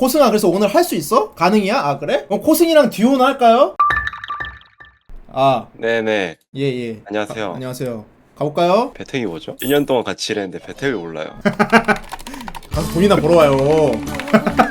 코승아 그래서 오늘 할 수 있어? 가능이야? 아 그래? 그럼 코승이랑 듀오나 할까요? 아 네네. 예예 안녕하세요. 안녕하세요 가볼까요? 배택이 뭐죠? 1년 동안 같이 일했는데 배택이 올라요. 가서 돈이나 벌어와요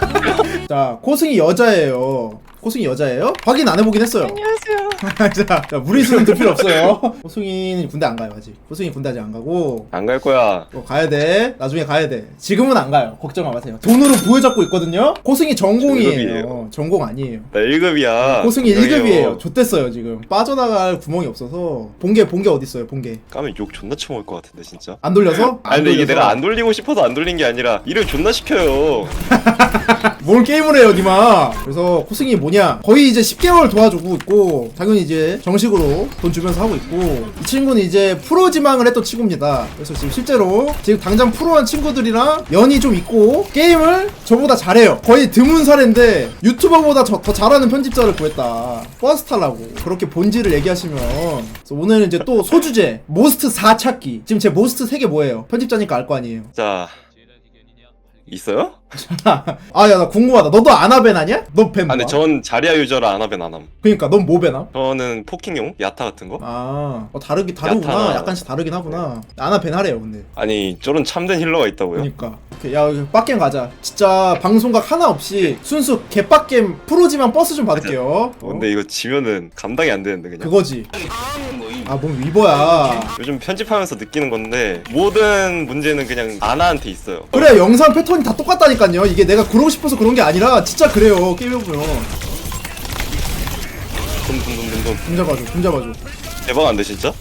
자 코승이 여자예요 코승이 여자예요? 확인 안 해보긴 했어요 안녕하세요 자, 자 무리수는 들 필요 없어요 코승이는 군대 안 가요 아직 코승이 군대 아직 안 가고 안 갈 거야. 어, 가야 돼. 나중에 가야 돼. 지금은 안 가요. 걱정 마세요. 돈으로 부여잡고 있거든요. 코승이 전공이에요. 일급이에요. 전공 아니에요. 나 1급이야. 코승이 1급이에요. 좆됐어요, 지금. 빠져나갈 구멍이 없어서. 본게, 본게 어딨어요, 본게. 까면 욕 존나 쳐먹을 것 같은데 진짜. 안 돌려서? 아니 근데 이게 돌려서? 내가 안 돌리고 싶어서 안 돌린 게 아니라 일을 존나 시켜요. 뭘 게임을 해요, 니마. 그래서 코승이 뭐냐. 거의 이제 10개월 도와주고 있고, 당연히 이제 정식으로 돈 주면서 하고 있고, 이 친구는 이제 프로 지망을 했던 친구입니다. 그래서 지금 실제로, 지금 당장 프로한 친구들이랑 연이 좀 있고, 게임을 저보다 잘해요. 거의 드문 사례인데, 유튜버보다 저- 더 잘하는 편집자를 구했다. 버스 타려고. 그렇게 본질을 얘기하시면. 그래서 오늘은 이제 또 소주제, 모스트 4 찾기. 지금 제 모스트 3개 뭐예요? 편집자니까 알 거 아니에요. 자 있어요? 아, 야, 나 궁금하다. 너도 아나벤 아니야? 너벤 아 근데 전 자리아 유저라 아나벤 안함. 그니까 넌뭐 배나? 저는 포킹용 야타 같은 거. 아, 어, 다르긴 다르구나. 야타나. 약간씩 다르긴 하구나. 아나 벤 하래요, 근데. 아니 저런 참된 힐러가 있다고요? 그니까. 오케이, 야, 여기 빡겜 가자. 진짜 방송각 하나 없이 순수 개빡겜 프로지만 버스 좀 받을게요. 어? 어, 근데 이거 지면은 감당이 안 되는데 그냥. 그거지. 아, 뭔 위버야. 요즘 편집하면서 느끼는 건데 모든 문제는 그냥 아나한테 있어요. 그래, 영상 패턴이 다 똑같다니까 요. 이게 내가 그러고 싶어서 그런 게 아니라 진짜 그래요. 게임 해보면. 둠둠둠둠둠. 좀 잡아줘, 좀 잡아줘. 대박 안 돼 진짜?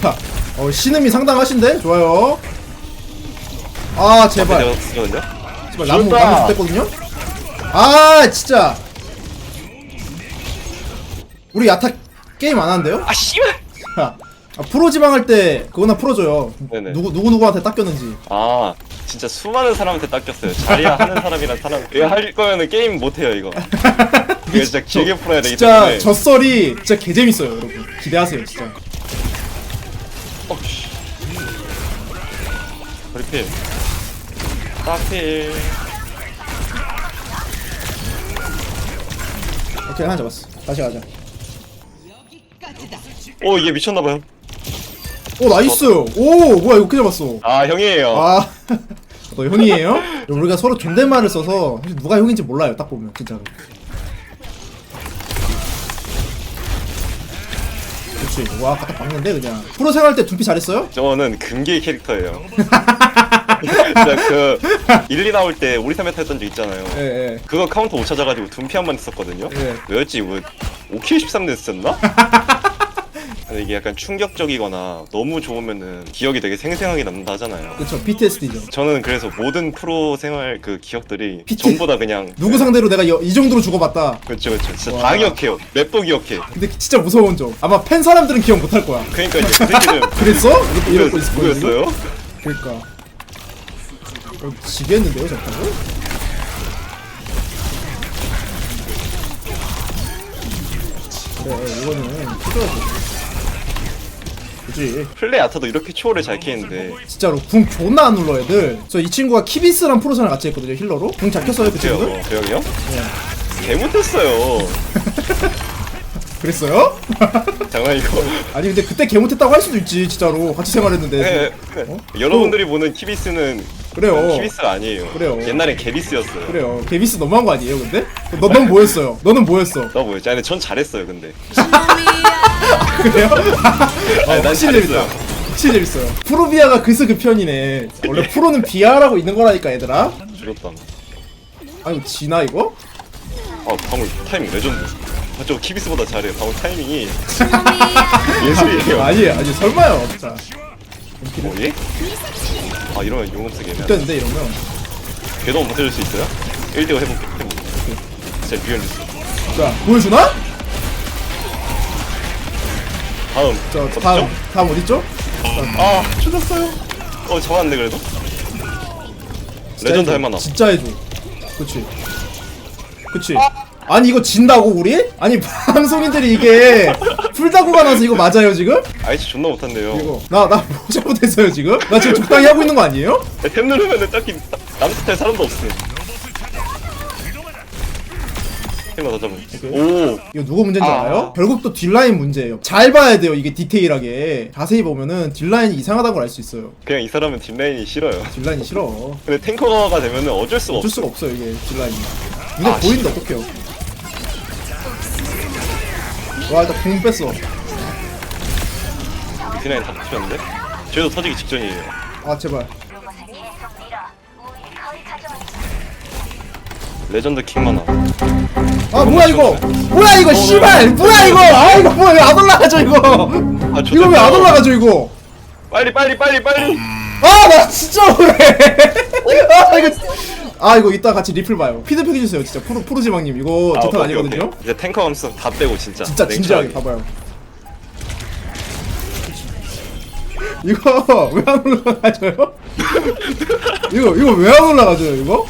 자, 어, 신음이 상당하신데? 좋아요. 아, 제발. 쓰거든요. 제발 나무 좋다. 나무 됐거든요. 아 진짜. 우리 야타 게임 안 하는데요? 아 씨발. 아, 아, 프로 지망할 때 그거나 풀어줘요. 네네. 누구 누구 누구한테 닦였는지. 아 진짜 수많은 사람한테 닦였어요. 자리야 하는 사람이란 사람. 이거 할 거면은 게임 못 해요 이거. 이거 진짜 길게 풀어야 되기 진짜 때문에. 저 썰이 진짜 개 재밌어요, 여러분. 기대하세요, 진짜. 어, 씨. 브리필. 딱필. 오케이 하나 잡았어. 다시 가자. 오 이게 미쳤나봐요. 오 나이스. 오 뭐야 이거 어떻게 잡았어? 아 형이에요. 아. 너 형이에요? 우리가 서로 존댓말을 써서 사실 누가 형인지 몰라요 딱 보면 진짜로 그렇지 와 갖다 박는데 그냥 프로 생활 때 둔피 잘했어요? 저는 금기 캐릭터예요. 진짜 그 1, 2 나올 때 우리 삼메타 했던 적 있잖아요. 예예 그거 카운터 못 찾아가지고 둔피 한 번 했었거든요. 예. 왜였지? 뭐 5킬 13대 했었나? 근데 이게 약간 충격적이거나 너무 좋으면은 기억이 되게 생생하게 남는다 하잖아요. 그쵸 PTSD죠 저는 그래서 모든 프로 생활 그 기억들이 PT 전부 다 그냥 누구 상대로 내가 여- 이 정도로 죽어봤다 그렇죠 그렇죠 진짜 와. 다 기억해요 맵도 기억해 근데 진짜 무서운 점 아마 팬 사람들은 기억 못할 거야 그러니까 이제 그 새끼들 그랬어? 이러고 있을 거야 지금? 누구였어요? 그러니까 어, 지겠는데요 잠깐만 그래 이거는 필요하지 그지 플레이 아타도 이렇게 초월을 잘 키는데 진짜로 궁 존나 안 눌러 애들 저이 친구가 키비스랑 프로선을 같이 했거든요 힐러로 궁잘 켰어요 그 그래요 친구들? 그 형이요? 네. 개 못했어요 그랬어요? 장난이고 아니 근데 그때 개 못했다고 할 수도 있지 진짜로 같이 생활했는데 네, 네. 어? 여러분들이 보는 키비스는 그래요 키비스가 아니에요 그래요. 옛날엔 개비스였어요 그래요 개비스 너무한 거 아니에요 근데? 너, 넌 뭐였어요? 너는 뭐였어? 나 뭐였지? 아니 전 잘했어요 근데 그래요? 어, 아니, 난 확실히 잘했어요. 재밌다. 확실히 재밌어요. 프로비아가 그스 그 편이네. 원래 프로는 비아라고 있는 거라니까 얘들아. 죽였다 아 이거 지나 이거? 아 방울 타이밍 레전드 아, 저 키비스보다 잘해요 방울 타이밍이 예술이에요 아니 아니 설마요 진짜. 어 예? 아 이러면 용업 애매하다 됐는데 이러면. 걔도 버텨줄 수 있어요? 1대5 해볼게 해볼게 진짜 리얼리스 자 보여주나? 다음 저 어디죠? 다음 다음 어딨죠? 아 죽었어요 어 잡았네 그래도 진짜 레전드 해줘. 할 만함 진짜 해줘. 그치. 그치. 아니 이거 진다고 우리? 아니 방송인들이 이게 풀다구가 나서 이거 맞아요 지금? 아이치 존나 못한대요 이거 나나 뭐 잘못했어요 지금? 나 지금 적당히 하고 있는 거 아니에요? 템 누르면은 딱히 나- 남스타일 사람도 없음. 힐러 더 잡음. 오케이. 오. 이거 누구 문제인지 아. 알아요? 결국 또 딜라인 문제예요. 잘 봐야 돼요. 이게 디테일하게. 자세히 보면은 딜라인이 이상하다는 걸 알 수 있어요. 그냥 이 사람은 뒷라인이 싫어요. 딜라인이 싫어. 근데 탱커가 되면은 어쩔 수가 어쩔 없어. 수가 없어요 이게 딜라인이. 눈에 아, 보이는데 어떡해요. 와 일단 공 뺐어. 뒷라인 다 터졌는데? 쟤도 터지기 직전이에요. 아 제발. 레전드 킹만 나. 아 뭐야 이거? 뭐야 이거 씨발! 뭐야 이거? 아 이거 뭐야 왜안 올라가죠 이거? 아, 이거 왜 안 올라가죠 이거? 빨리 빨리 빨리 빨리. 아 나 진짜 억울해. 아 이거 아 이거 이따 같이 리플 봐요. 피드백 해주세요 진짜. 프로 프로지망님. 이거 아, 저탄 오케이, 아니거든요? 오케이. 이제 탱커 감성 다 빼고 진짜. 진짜 진지하게. 냉철하게. 봐봐요 이거 왜 안 올라가져요? 이거 이거 왜 안 올라가져요 이거?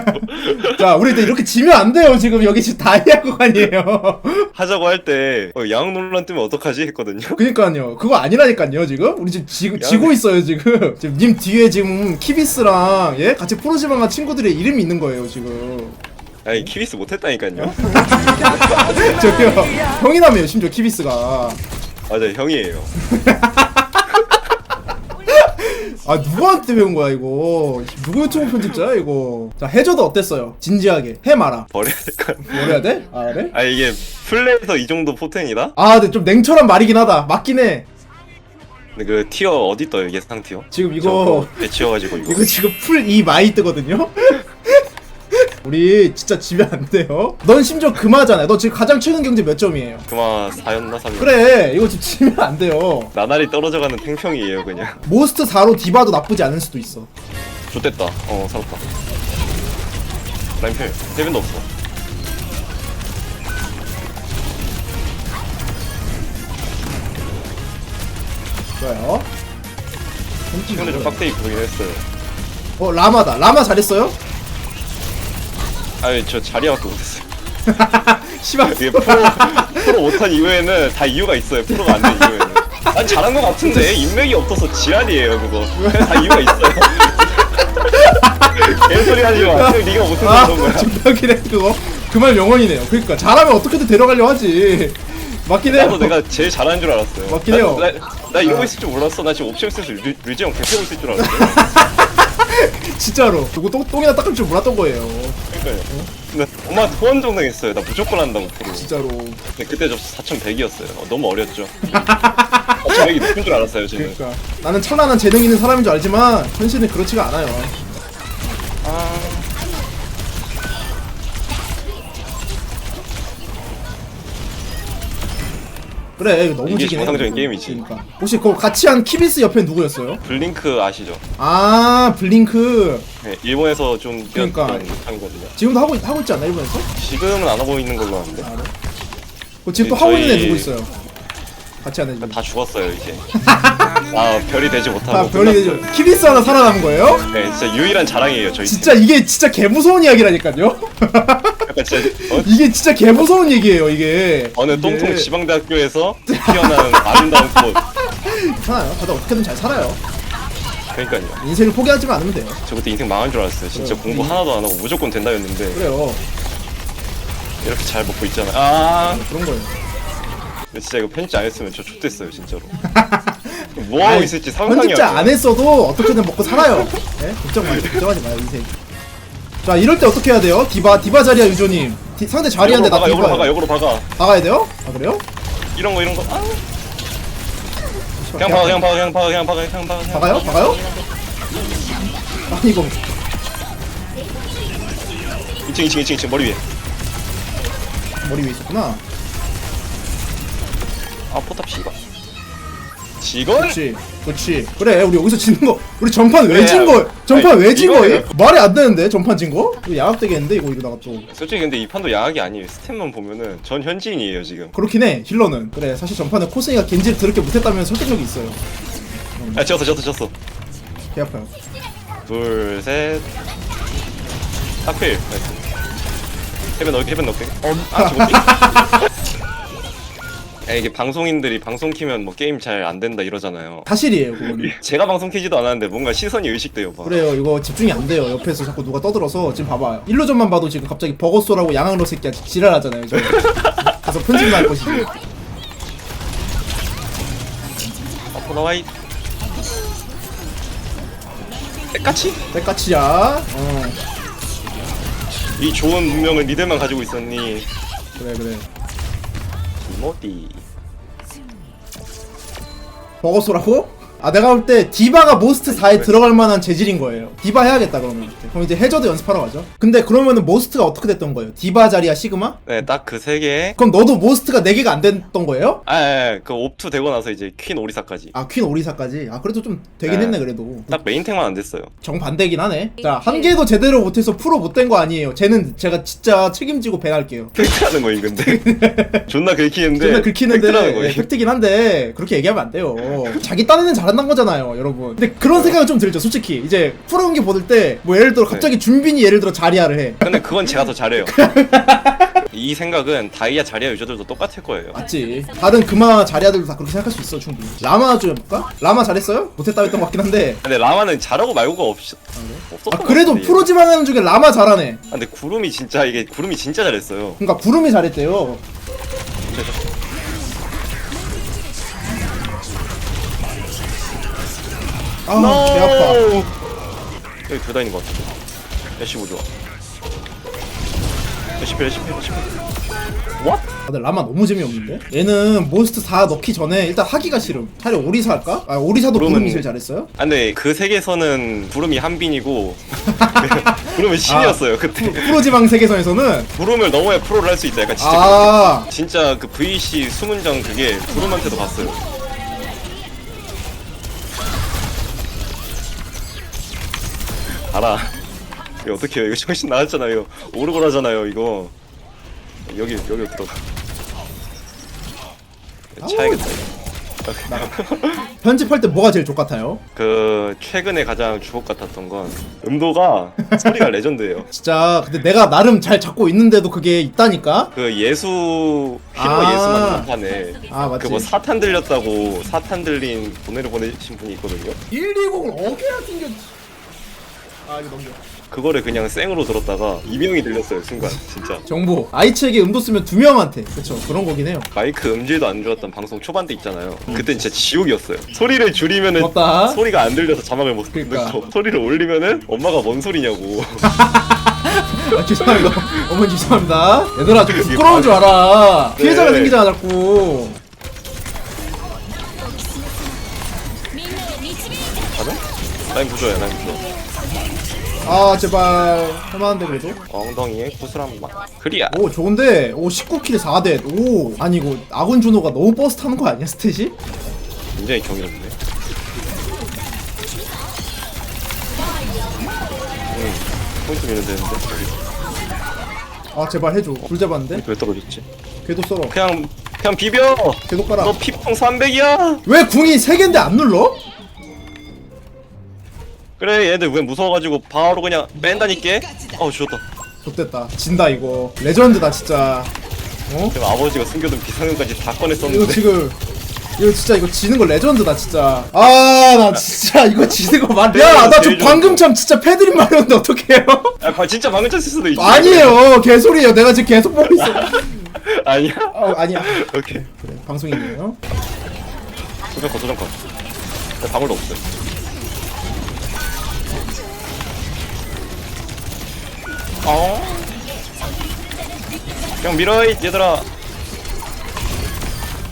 자 우리 이제 이렇게 지면 안 돼요. 지금 여기 지금 다이아 구간이에요. 하자고 할때 어, 논란 뜨면 어떡하지? 했거든요. 그니까요. 그거 아니라니까요 지금? 우리 지금 지, 지고 있어요 지금. 지금 님 뒤에 지금 키비스랑 예? 같이 프로지방한 친구들의 이름이 있는 거예요 지금. 아니 키비스 못했다니까요. 저기요. 형이라며요 심지어 키비스가. 맞아 요 형이에요. 아 누구한테 배운 거야 이거 누구 유튜브 편집자야 이거 자 해줘도 어땠어요 진지하게 해 마라 버려야 될것 같네. 뭘 해야 돼? 아 그래? 아 이게 플레이에서 이 정도 포텐이다? 아 근데 좀 냉철한 말이긴 하다 맞긴 해 근데 그 티어 어디 떠요 예상 티어? 지금 이거 배치여가지고 이거. 이거 지금 풀 이 마이 뜨거든요? 우리 진짜 지면 안 돼요? 넌 심지어 금화잖아요 너 지금 가장 최근 경제 몇 점이에요? 그마 4였나 3였나? 그래 이거 지금 지면 안 돼요 나날이 떨어져가는 탱평이에요 그냥. 모스트 4로 디바도 나쁘지 않을 수도 있어 좋됐다. 어 살았다. 라인필 헤븐도 없어. 좋아요 최근에 좀 빡세게 보긴 했어요. 어 라마다 라마 잘했어요? 아니 저 자리야밖에 못했어요. 씨발 이게 프로 프로 못한 이후에는 다 이유가 있어요. 프로가 안 된 이후에는. 난 잘한 것 같은데 인맥이 없어서 지랄이에요 그거. 그냥 다 이유가 있어요. 개소리 하지 마. 그냥 네가 못해서 아 그런 거야. 중력이네 그거 그 말 영원이네요 그러니까 잘하면 어떻게든 데려가려 하지 맞긴 해요 나도 내가 제일 잘하는 줄 알았어요. 맞긴 나- 해요. 나, 나 이러고 있을 줄 몰랐어. 나 지금 옵션 있어서 류- 류지 형 개패고 있을 줄 알았어. 진짜로 누구 똥, 똥이나 닦을 줄 몰랐던 거예요 그러니까요. 근데 엄마한테 후원 정당했어요. 나 무조건 한다고 프로. 진짜로 근데 그때 저 4,100이었어요. 어, 너무 어렸죠. 4,100이 높은 줄 알았어요, 지금. 그러니까 나는 찬란한 재능 있는 사람인 줄 알지만 현실은 그렇지가 않아요 아... 그래 이거 너무 이게 지긴 해. 정상적인 게임이지. 그러니까 혹시 그거 같이 한 키비스 옆에 누구였어요? 블링크 아시죠? 아 블링크 네, 일본에서 좀 그러니까. 뛰었던 상거든요. 지금도 하고 하고 있지 않나 일본에서? 지금은 안 하고 있는 걸로 아는데. 그 지금 또 네, 하고 있는 애 저희- 누구 있어요? 같이 하는 애. 다 죽었어요, 이제. 아, 별이 되지 못하고. 아 별이 되죠. 끝났어요. 키비스 하나 살아남은 거예요? 네, 진짜 유일한 자랑이에요, 저희. 진짜 이게 진짜 개 무서운 이야기라니까요. 팀. 약간 진짜 어? 이게 진짜 개 무서운 얘기예요 이게. 어느 이게. 똥통 지방대학교에서 태어난 아름다운 꽃. 괜찮아요. 다들 어떻게든 잘 살아요. 그러니까요. 인생을 포기하지만 않으면 돼요. 저 그때 인생 망한 줄 알았어요. 진짜 그래요. 공부 하나도 안 하고 무조건 된다였는데 그래요. 이렇게 잘 먹고 있잖아요. 아, 그런 거예요. 근데 진짜 이거 편집 안 했으면 저 X됐어요, 진짜로. 뭐 하고 아니, 있을지 상상이 편집자 안안 돼요. 했어도 어떻게든 먹고 살아요. 네? 걱정 마세요. 걱정하지 마요 인생. 자 이럴 때 어떻게 해야 돼요? 디바 디바 자리야 유조님. 디- 상대 자리한데 역으로 나 박아, 역으로 박아, 디바 역으로 박아. 박아야 돼요? 아 그래요? 이런 거, 이런 거. 아. 그냥 박아, 그냥 박아, 그냥 박아, 그냥 박아, 그냥 박아. 그냥 박아요? 박아요? 아니 이거 2층, 2층, 2층, 2층 머리 위에. 머리 위에 있었구나. 아, 포탑 씨발. 직원? 그렇지, 그렇지. 그래, 우리 여기서 지는 거, 우리 전판 왜. 진 거? 전판 아니, 왜진 이거는- 거예요? 말이 안 되는데 전판 진 거? 이거 양압되겠는데 이거 이러다가 또 솔직히 근데 이 판도 야학이 아니에요. 스탯만 보면은 전 현지인이에요 지금. 그렇긴 해. 힐러는 그래. 사실 전판에 코스이가 겐지를 더럽게 못했다면 설득력이 있어요. 아 졌어 졌어 졌어. 개 아파요. 둘 셋. 딱필. 해변 넣게 해변 넣게. 어, 아 저거. 아, 이게 방송인들이 방송 키면 뭐 게임 잘 안 된다 이러잖아요. 사실이에요 그거는 제가 방송 키지도 않았는데 뭔가 시선이 의식돼요. 막. 그래요 이거 집중이 안 돼요 옆에서 자꾸 누가 떠들어서 지금 봐봐 일루전만 봐도 지금 갑자기 버거소라고 양앙로 새끼야 지랄하잖아요 지금 그래서 편집 날 것이지 앞으로 나와이. 때까치? 때까치야 어 이 좋은 문명을 니들만 가지고 있었니? 그래 그래 이 모띠. 버거소라고? 아 내가 볼 때 디바가 모스트 4에 들어갈 만한 재질인 거예요 디바 해야겠다 그러면 그럼 이제 해저드 연습하러 가죠 근데 그러면은 모스트가 어떻게 됐던 거예요? 디바 자리야 시그마? 네, 딱 그 세 개에 그럼 너도 모스트가 4개가 안 됐던 거예요? 아, 예, 예, 그 옵투 되고 나서 이제 퀸 오리사까지. 아 퀸 오리사까지 아 그래도 좀 되긴 네. 했네 그래도 딱 메인탱만 안 됐어요. 정반대긴 하네 자 한 개도 제대로 못해서 프로 못 된 거 아니에요 쟤는 제가 진짜 책임지고 배할게요 팩트라는 거임 근데. 존나 긁히는데. 존나 긁히는데 팩트라는 예, 거임. 팩트긴 한데 그렇게 얘기하면 안 돼요 자기 딴에는 잘 한다는 거잖아요 여러분 근데 그런 생각은 좀 들죠 솔직히 이제 프로 경기 보들 때 뭐 예를 들어 갑자기 준빈이 예를 들어 자리아를 해 근데 그건 제가 더 잘해요. 이 생각은 다이아 자리아 유저들도 똑같을 거예요. 맞지 다른 금화 자리아들도 다 그렇게 생각할 수 있어 충분히 라마 좀 해볼까? 라마 잘했어요? 못했다 했던 것 같긴 한데 근데 라마는 잘하고 말고가 없, 없었던 아 것 그래도 같은데. 프로지만 하는 중에 라마 잘하네 아, 근데 구름이 진짜 이게 구름이 진짜 잘했어요. 그러니까 구름이 잘했대요 아, 개 아파. 여기 둘 다 있는 것 같아. 애쉬고 좋아. 애쉬 필 애쉬 필 애쉬필. 왓? 다들 라마 너무 재미없는데? 얘는 몬스트 4 넣기 전에 일단 하기가 싫음. 차라리 오리사 할까? 아, 오리사도 그러면- 구름이 제일 잘했어요? 아 근데 그 세계에서는 구름이 한빈이고 구름이 신이었어요 그때. 프로지망 세계선에서는 구름을 넘어야 프로를 할 수 있다. 약간 진짜. 아, 진짜 그 VC 수문장 그게 구름한테도 갔어요. 알아. 이거 어떻게 해요? 이거 정신 나갔잖아요. 오르골하잖아요, 이거. 여기, 여기로 들어가. 차야겠다. 이거. 편집할 때 뭐가 제일 좋같아요? 그 최근에 가장 주옥 같았던 건 음도가 소리가 레전드예요. 진짜 근데 내가 나름 잘 잡고 있는데도 그게 있다니까? 그 예수 히로 아. 예수 만판에 아 맞지 그뭐 사탄 들렸다고 사탄 들린 돈을 보내신 분이 있거든요. 120을 어깨나 튕겨 아 이거 넘겨. 그거를 그냥 생으로 들었다가 이명이 들렸어요 순간. 진짜. 정보. 아이츠에게 음도 쓰면 두 명한테. 그쵸. 그런 거긴 해요. 마이크 음질도 안 좋았던 방송 초반 때 있잖아요. 그땐 진짜 지옥이었어요. 소리를 줄이면은 맞다. 소리가 안 들려서 자막을 못 그러니까. 넣고 소리를 올리면은 엄마가 뭔 소리냐고. 아 죄송합니다. 어머니 죄송합니다. 얘들아 좀 부끄러운 줄 알아. 피해자가 네. 생기잖아 자꾸. 가능? 라인 부조야 라인 부조 아 제발. 할만한데 그래도? 엉덩이에 구슬한 맛 그리야. 오 좋은데. 오 19킬 4대. 오 아니 이거 아군 준호가 너무 버스 타는 거 아니야 스탯이? 굉장히 경이롭네. 응 포인트 밀면 되는데. 아 제발 해줘. 불 잡았는데? 왜 떨어졌지? 궤도 썰어. 그냥 그냥 비벼! 궤도 깔아. 너 피펑 300이야! 왜 궁이 3개인데 안 눌러? 그래 얘들 왜 무서워가지고 바로 그냥 뺀다니까 어우 죽었다. 좋됐다. 진다 이거. 레전드다 진짜. 어? 지금 아버지가 숨겨둔 비상금까지 다 이거 꺼냈었는데. 지금 이거 진짜 이거 지는 거 레전드다 진짜. 아 나 진짜 이거 지는 거 말. 야나 저 방금 참 진짜 패드립 말했는데 어떡해요? 아 바- 진짜 방금 쳤을 수도 있지. 아니에요 개소리예요. 내가 지금 계속 보고 있어. 아니야? 어, 아니야. 오케이. 그래 방송이네요. 도전컷 도전컷. 나 방울도 없어 어? 그냥 밀어 이 얘들아.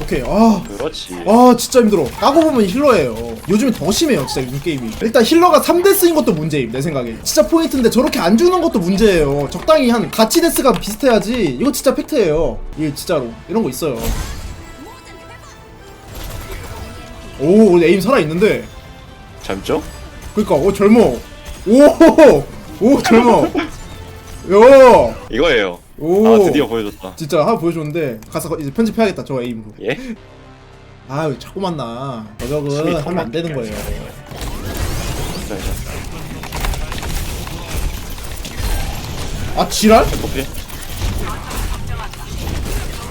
오케이 아. 그렇지. 와 진짜 힘들어. 까고 보면 힐러예요. 요즘에 더 심해요 진짜 이 게임이. 일단 힐러가 3대 쓰인 것도 문제임 내 생각에. 진짜 포인트인데 저렇게 안 주는 것도 문제예요. 적당히 한 가치 데스가 비슷해야지 이거 진짜 팩트예요. 이게 진짜로. 이런 거 있어요. 오 오늘 에임 살아있는데. 젊죠? 그니까 오 젊어. 오오 젊어 요 이거예요 오. 아 드디어 보여줬다 진짜 하나 보여줬는데 가서 이제 편집해야겠다 저 에임으로 예? 아유 자꾸 만나 저격은 하면 안 되는 거예요 자아 지랄? 거기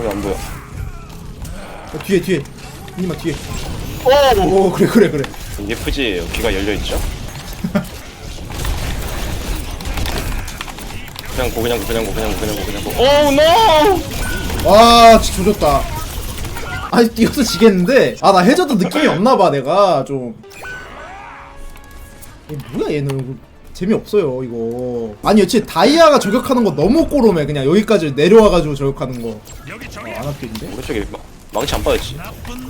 안 보여 어, 뒤에 뒤에 이마 뒤에 오! 오 그래 그래 그래 푸지예요. 귀가 열려 있죠? 그냥 고 그냥 고 그냥 고 그냥 고 그냥 고 그냥 고. 오 노! 와 진짜 조졌다 아니 뛰어서 지겠는데 아 나 해저드 느낌이 없나봐 내가 좀 이게 뭐야 얘는 이거 재미없어요 이거 아니 여치 다이아가 저격하는 거 너무 꼬롬해 그냥 여기까지 내려와가지고 저격하는 거 어, 안 합격인데? 오른쪽에 마- 망치 안 빠졌지.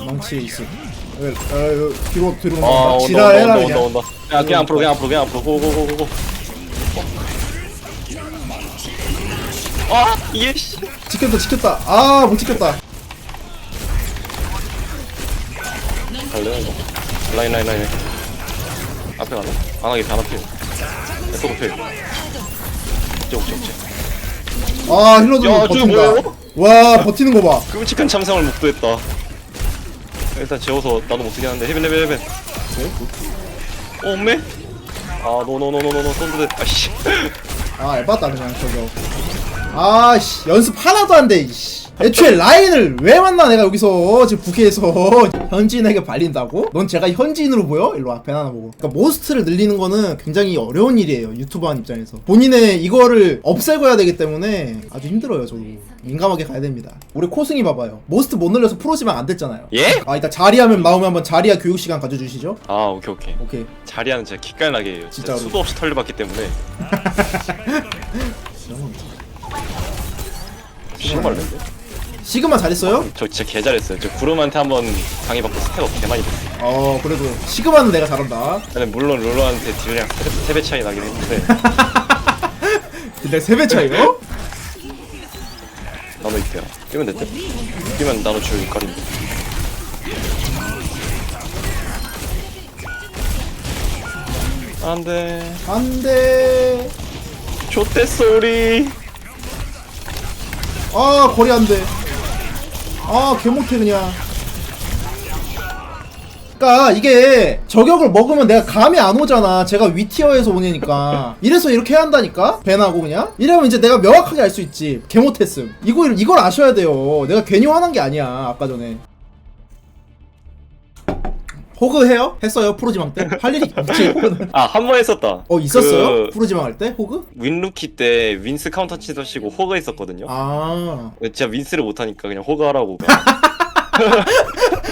망치 있어 에, 에, 뒤로 뒤로 아막 온다 지랄해라 온다 온다 그냥 온다. 야 그냥 앞으로 그냥 앞으로 그냥 앞으로 고고고고고. 아 이게 씨. 지켰다 지켰다 아 못 지켰다 갈래 이거. 라인 라인 라인. 앞에 가나? 안 하게 안 앞에. 또 앞에. 옥제 옥제 옥제. 아 힐러도 야, 저거 버틴다 뭐예요? 와 버티는 거봐 끔찍한 참상을 목도했다. 일단 재워서 나도 못 쓰긴 하는데 헤븐 헤븐 헤븐. 어 엄매? 아 노노노노노노 손드대. 아씨. 아 에바다 그냥 저거 아씨 연습 하나도 안 돼 이씨 애초에 라인을 왜 만나 내가 여기서 지금 부캐에서 현지인에게 발린다고? 넌 제가 현지인으로 보여? 일로 앞에 하나 보고 그러니까 모스트를 늘리는 거는 굉장히 어려운 일이에요 유튜버 한 입장에서 본인의 이거를 없애고 해야 되기 때문에 아주 힘들어요 저도 민감하게 가야 됩니다 우리 코승이 봐봐요 모스트 못 늘려서 프로지만 안 됐잖아요 예? 아 이따 자리하면 나오면 한번 자리야 교육 시간 가져주시죠 아 오케이 오케이. 오케이 자리하는 진짜 기깔나게 해요. 진짜 진짜로. 수도 없이 털려봤기 때문에. 실말인데? 시그마 잘했어요? 저 진짜 개 잘했어요. 저 구름한테 한번 강의받고 스택 업 개 많이 됐어요. 어 그래도 시그마는 내가 잘한다 근데 물론 롤러한테 딜량 3배 차이 나긴 했는데 근데 3배 차이요? 나도 이때야. 뛰면 됐대. 뛰면 나도 줄 역할인데. 안 돼. 안돼 좋댔어 우리. 아 거리 안돼. 아 개못해 그냥. 그니까 이게 저격을 먹으면 내가 감이 안 오잖아. 제가 위티어에서 오니까. 이래서 이렇게 해야 한다니까? 벤하고 그냥? 이러면 이제 내가 명확하게 알 수 있지. 개 못했음. 이거 이걸 아셔야 돼요. 내가 괜히 화난 게 아니야 아까 전에 호그 해요? 했어요 프로지망 때? 할 일이 없지 호그는 아 한 번 했었다. 어 있었어요? 그 프로지망 할 때? 호그? 윈루키 때 윈스 카운터 치더시고 호가 있었거든요. 아, 진짜 윈스를 못하니까 그냥 호가 하라고.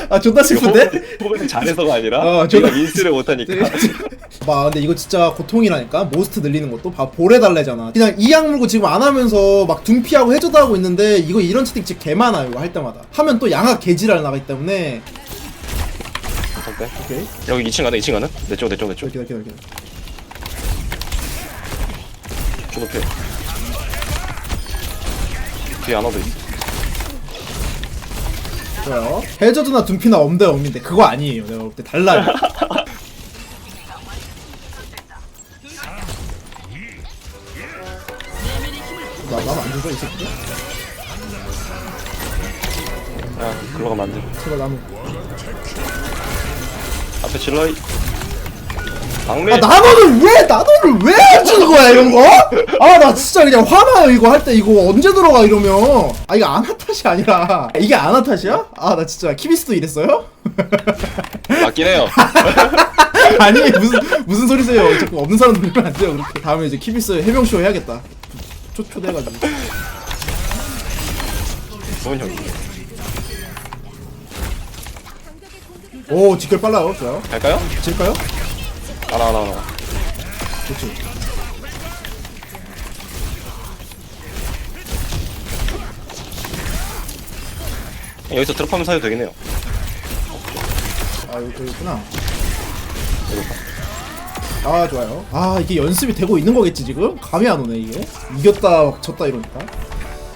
아 존나 슬픈데? 호가 잘해서가 아니라 어, 제가 저거- 윈스를 못하니까. 봐 근데 이거 진짜 고통이라니까 모스트 늘리는 것도 봐 볼에 달래잖아 그냥 이악 물고 지금 안 하면서 막 둔피하고 해줘도 하고 있는데 이거 이런 채팅 진짜 개 많아 이거 할 때마다 하면 또 양악 개지랄 나가기 때문에 잠깐. 오케이 여기 2층 가네 2층 가네. 내 쪽 내 쪽 내 쪽. 기다려 기다려 기다려 저 높여. 뒤에 하나도 있어. 좋아요 해저드나 둔피나 엄대 엄인데 그거 아니에요 내가 볼때 달라요 나, 나는 안 주죠 이 새끼 야 글로 가면 안 돼. 제발 나는 앞에 질러이. 막내. 아 나노를 왜 나노를 왜안 주는 거야 이런 거? 아 나 진짜 그냥 화나요 이거 할 때 이거 언제 들어가 이러면 아 이거 아나 탓이 아니라 이게 아나 탓이야? 아 나 진짜 키비스도 이랬어요? 맞긴 해요. 아니 무슨 무슨 소리세요? 자꾸 없는 사람 들으면 안 돼요 그렇게 다음에 이제 키비스 해명쇼 해야겠다 초 초대해가지고 좋은 형이. 오 직결 빨라요 좋아요 갈까요? 질까요? 하나 하나 하나. 좋지 여기서 드롭하면서 해도 되겠네요. 아 여기 여기 있구나 아 좋아요 아 이게 연습이 되고 있는 거겠지 지금? 감이 안 오네 이게 이겼다 졌다 이러니까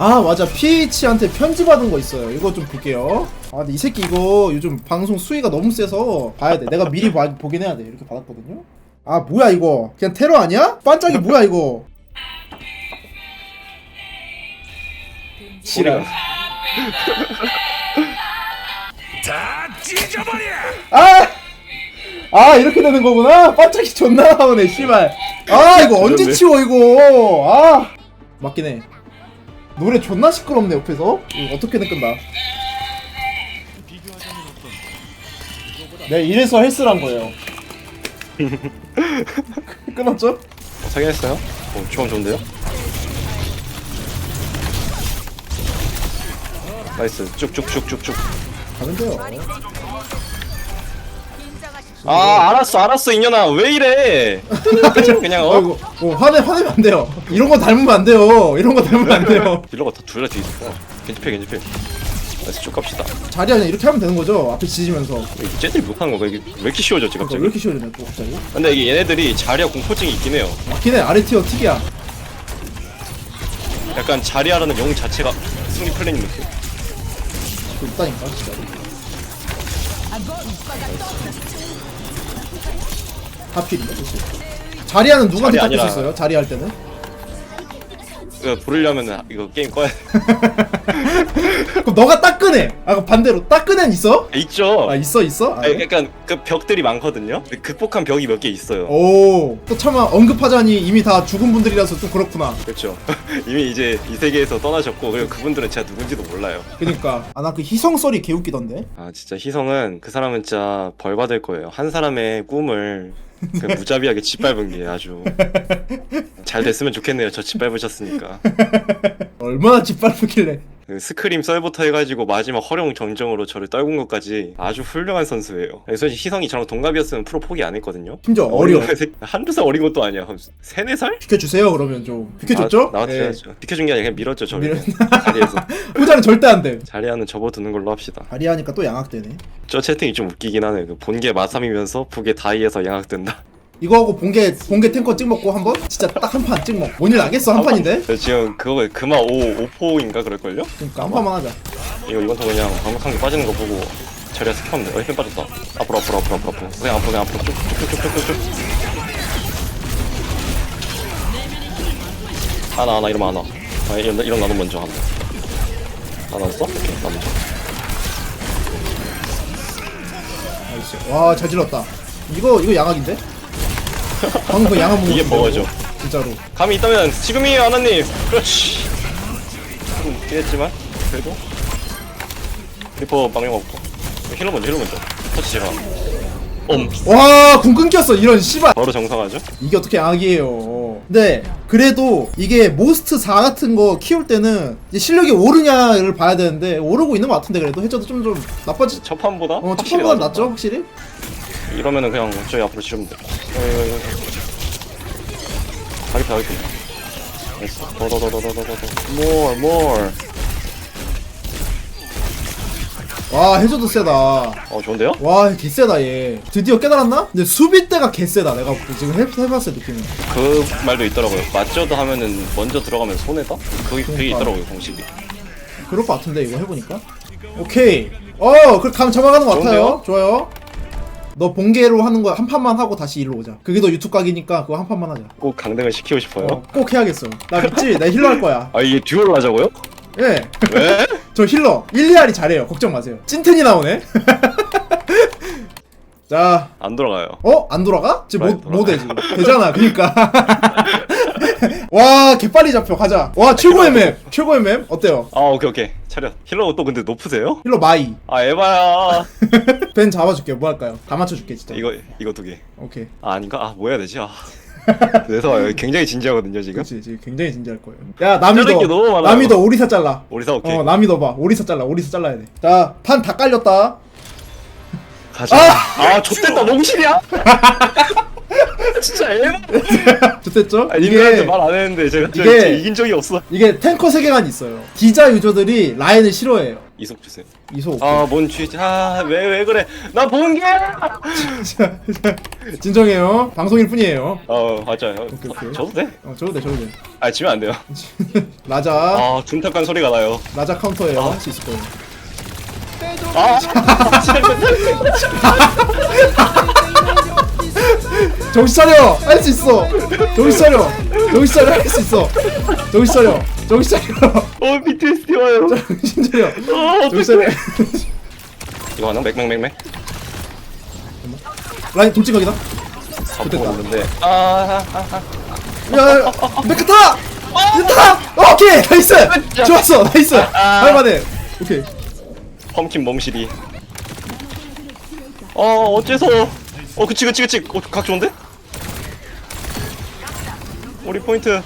아 맞아. PH한테 편지 받은 거 있어요. 이거 좀 볼게요. 아 근데 이 새끼 이거 요즘 방송 수위가 너무 세서 봐야 돼. 내가 미리 봐, 보긴 해야 돼. 이렇게 받았거든요. 아 뭐야 이거? 그냥 테러 아니야? 반짝이 뭐야 이거? 소리가. 아! 아 이렇게 되는 거구나? 반짝이 존나 나오네 씨발. 아 이거 언제. 치워 이거? 아! 맞긴 해 노래 존나 시끄럽네 옆에서 음, 어떻게든 끝나 네 이래서 헬스란 거예요 끝났죠? 사기했어요? 오, 주방 좋은데요? 나이스 쭉쭉쭉쭉쭉 가는데요 아 알았어 알았어 이년아. 왜 이래? 그냥 어? 어이구 어, 화내, 화내면 안 돼요. 이런 거 닮으면 안 돼요. 이런 거 닮으면 안 돼요. 딜러가 다 둘다 뒤에 있어. 겐지필 겐지필 나이스 쭉 갑시다. 자리야 그냥 이렇게 하면 되는 거죠? 앞에 지지면서. 이게 쟤들이 못하는 거가 이게 왜 이렇게 쉬워졌지 그러니까 왜 갑자기? 이렇게 쉬워지냐 또 갑자기? 근데 이게 얘네들이 자리야 공포증이 있긴 해요. 맞긴 해 아래 티어 특이야. 약간 자리하라는 영 자체가 승리 플랜인 느낌? 있다니까 진짜 하필이야 그치 자리야는 누구한테 자리 아니라- 수 있어요? 자리 할 때는? 이거 부르려면은 이거 게임 꺼야 돼 그럼 너가 따끈해 아 그럼 반대로 따끈 애는 있어? 있죠. 아 있어 있어? 아, 아니, 그래? 약간 그 벽들이 많거든요. 근데 극복한 벽이 몇 개 있어요. 오또 차마 언급하자니 이미 다 죽은 분들이라서 좀 그렇구나. 그렇죠. 이미 이제 이 세계에서 떠나셨고 그리고 그분들은 제가 누군지도 몰라요. 그니까. 아 나 그 희성 썰이 개웃기던데. 아 진짜 희성은 그 사람은 진짜 벌 받을 거예요. 한 사람의 꿈을 그 무자비하게 짓밟은 게 아주 잘 됐으면 좋겠네요 저 짓밟으셨으니까. 얼마나 짓밟으길래 그 스크림 썰부터 해가지고 마지막 허령 정정으로 저를 떨군 것까지 아주 훌륭한 선수예요. 솔직히 희성이 저랑 동갑이었으면 프로 포기 안 했거든요. 심지어 어려 어린 새- 한두 살 어린 것도 아니야. 한 세네 살? 비켜주세요 그러면 좀. 비켜줬죠? 아, 나한테 예. 해야죠 비켜준 게 아니라 그냥 밀었죠 저를. 자리에서. 후자는 절대 안 돼. 자리하는 접어두는 걸로 합시다. 자리하니까 또 양악되네. 저 채팅이 좀 웃기긴 하네 그 본게 마삼이면서 북에 다이에서 양악된다 이거 하고 본게 본게 탱커 찍먹고 한번 진짜 딱 한 판 찍먹 뭔일 나겠어 한 판인데? 저 지금 그거 그마 5 5포인가 그럴걸요? 그러니까 한 판만 하자 이거 이번 터 그냥 방금한 게 빠지는 거 보고 자리에 스킵하면 돼. 어, 힘 빠졌다. 앞으로 앞으로 앞으로 앞으로 앞으로. 그냥 앞으로 그냥 앞으로 쭉쭉쭉쭉쭉쭉. 하나 하나 이러면 하나. 아 이런 이런 나도 먼저 하나. 하나 넣었어? 오케이 나 먼저. 나이스 와잘 질렀다 이거 이거 양악인데? 방금 그 양악 이게 버거죠. 진짜로 감이 있다면 지금이에요 하나님. 그렇지. 좀 했지만 그래도 리퍼 방향 없고 힐러 먼저 힐러 먼저. 터치 제가. 엄 와 궁 끊겼어 이런 씨발 바로 정상하죠? 이게 어떻게 양악이에요 근데 그래도 이게 모스트 4 같은 거 키울 때는 이제 실력이 오르냐를 봐야 되는데 오르고 있는 것 같은데 그래도 해줘도 좀 좀 나빠지 첫 판보다 어 확실히 첫판보다. 낫죠 확실히? 이러면은 그냥 저희 앞으로 지르면 돼. 가기 가기. 나이스. 더 더 더 더 더 더 더. More, more. 와 해줘도 세다 어 좋은데요? 와 개세다 얘 드디어 깨달았나? 근데 수비 때가 개세다 내가 지금 해, 해봤을 때 느낌은 그 말도 있더라고요. 맞저도 하면은 먼저 들어가면 손해다. 그게 그게 그러니까. 있더라고요 공식이. 그럴 것 같은데 이거 해보니까 오케이 어감 잡아가는 것 같아요? 좋아요 너 본계로 하는 거 한 판만 하고 다시 일로 오자 그게 너 유튜브 각이니까 그거 한 판만 하자 꼭 강등을 시키고 싶어요. 어, 꼭 해야겠어 나 믿지? 나 힐러 할 거야 아 이게 듀오를 하자고요? 예. 왜? 저 힐러 1, 2알이 잘해요 걱정 마세요 찐텐이 나오네 자 안 돌아가요. 어? 안 돌아가? 지금 못, 돌아가. 못 해 지금 되잖아 그니까 와 개빨리 잡혀 가자 와 최고의 맵 최고의 맵 어때요? 아 오케이 오케이 차렷. 힐러 또 근데 높으세요? 힐러 마이 아 에바야. 벤 잡아줄게 뭐 할까요? 다 맞춰줄게 진짜 이거 이거 두 개. 오케이 아 아닌가? 아 뭐 해야 되지? 아. 그래서 굉장히 진지하거든요 지금. 그렇지 지금 굉장히 진지할 거예요 야 남이 자를 게 너무 더 많아요. 남이 더 오리사 잘라 오리사 오케이. 어 남이 더봐 오리사 잘라 오리사 잘라야 돼자 판 다 깔렸다 가자. 아, 좆됐다, 농실이야? 진짜 에바. 좋댔죠? 아, 님들한테 이게 말안 했는데 제가 이게- 이게... 이긴 적이 없어. 이게 탱커 세계관이 있어요 디자 유저들이 라인을 싫어해요 이속 주세요. 이소 아, 뭔 취? 아, 왜 왜 그래? 나 본 게. 진정해요 방송일 뿐이에요 어, 맞아요. 오케이. 저도 돼. 어 저도 돼 저도 돼 아, 지면 안 돼요. 라자 아, 둔탁한 소리가 나요. 라자 카운터예요 아. 할수 있을 거예요 아, 정신 차려! 할 수 있어! 정신 차려! 정신 차려! 할 수 있어! 정신 차려! 정신 차려! 어, BTS 와요. 정신 차려! 어, 정신 어떡해. 차려! 이거 하나? 맥맥맥맥. 라인 돌진각이다 잡고 됐다. 있는데. 아, 아, 아, 야야야 메카타! 메카 오케이! 나이스! 좋았어! 나이스! 아. 할만해. 오케이. 펌킨 멈실이. 어, 어 어째서 어 그치 그치 그치. 어, 각 좋은데? 우리 포인트.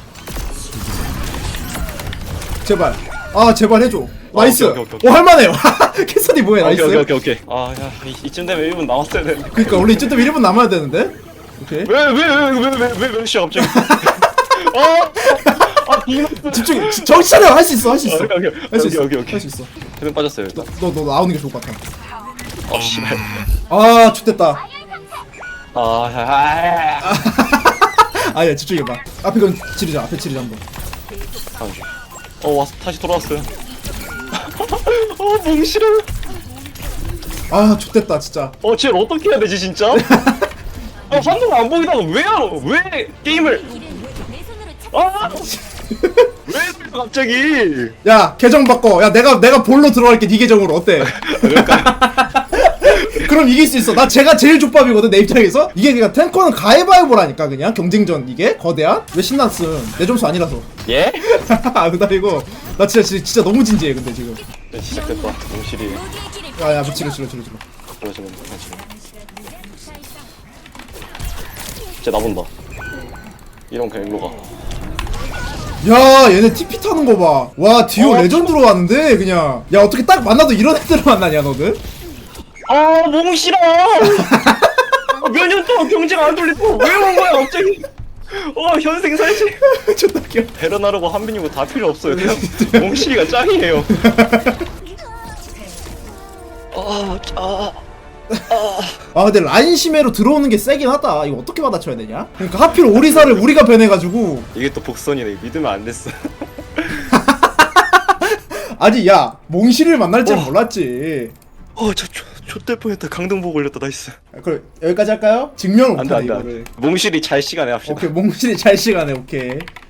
제발. 아 제발 해줘. 나이스. 오케이, 오케이, 오케이. 오 할만해요. 캐서디 뭐해 나이스? 오케이 오케이 오케이. 오케이 아야 이쯤 되면 1분 남았어야 되는데. 그니까 원래 이쯤 되면 1분 남아야 되는데? 오케이. 왜왜왜왜왜왜 시작 갑자기? 어? 아 비너스. 집중 지- 정신 차려. 할 수 있어 할 수 있어. 오케이, 오케이. 할수 오케이, 있어 오케이, 오케이. 할 수 있어. 헤븐 빠졌어요 일단. 너너 나오는 게 좋을 것 같아. 어 씨발. 아 좋됐다 아야 아야 집중해봐. 앞에 건 지르자 앞에 지르자 한번. 어 왔어 다시 돌아왔어요. 어 몽실을. 아 좋됐다 진짜. 어 쟤를 어떻게 해야 되지 진짜? 아 환경 안 보이다가 왜 알아 왜 게임을? 아! 왜 갑자기? 야 계정 바꿔. 야 내가 내가 볼로 들어갈게 네 계정으로. 어때? 그 럼 이길 수 있어. 나 제가 제일 족밥이거든 내 입장에서. 이게 그니까 탱커는 가위바위보라니까 그냥. 경쟁전 이게? 거대한? 왜 신났음? 내 점수 아니라서. 예? 아 그다이고 나 진짜, 진짜 진짜 너무 진지해 근데 지금. 네, 시작됐다. 몽실이. 야야 미치려 치려 치려 치려 그러시면 지금 쟤 나본다. 이런 그냥 일로 가. 야 얘네 TP 타는 거 봐 와 디오 어? 레전드로 왔는데 그냥. 야 어떻게 딱 만나도 이런 애들을 만나냐 너는 아 몽실아 몇년 동안 경쟁 안 돌리고 왜 온 거야 갑자기? 어 현생 살지? 존나 귀여워 베르나르고 한빈이고 다 필요 없어요. 그냥 몽실이가 짱이에요. 아, 아, 아. 근데 라인 심해로 들어오는 게 세긴 하다. 이거 어떻게 받아쳐야 되냐? 그러니까 하필 오리사를 우리가 변해가지고. 이게 또 복선이네. 믿으면 안 됐어. 아니 야 몽실을 만날 줄 어. 몰랐지. 어 저 좆될 뻔했다. 강등보 걸렸다. 나이스. 아, 그래. 여기까지 할까요? 증명을 안돼 못하네 안돼. 이거를. 몽실이 잘 시간에 합시다. 오케이 몽실이 잘 시간에. 오케이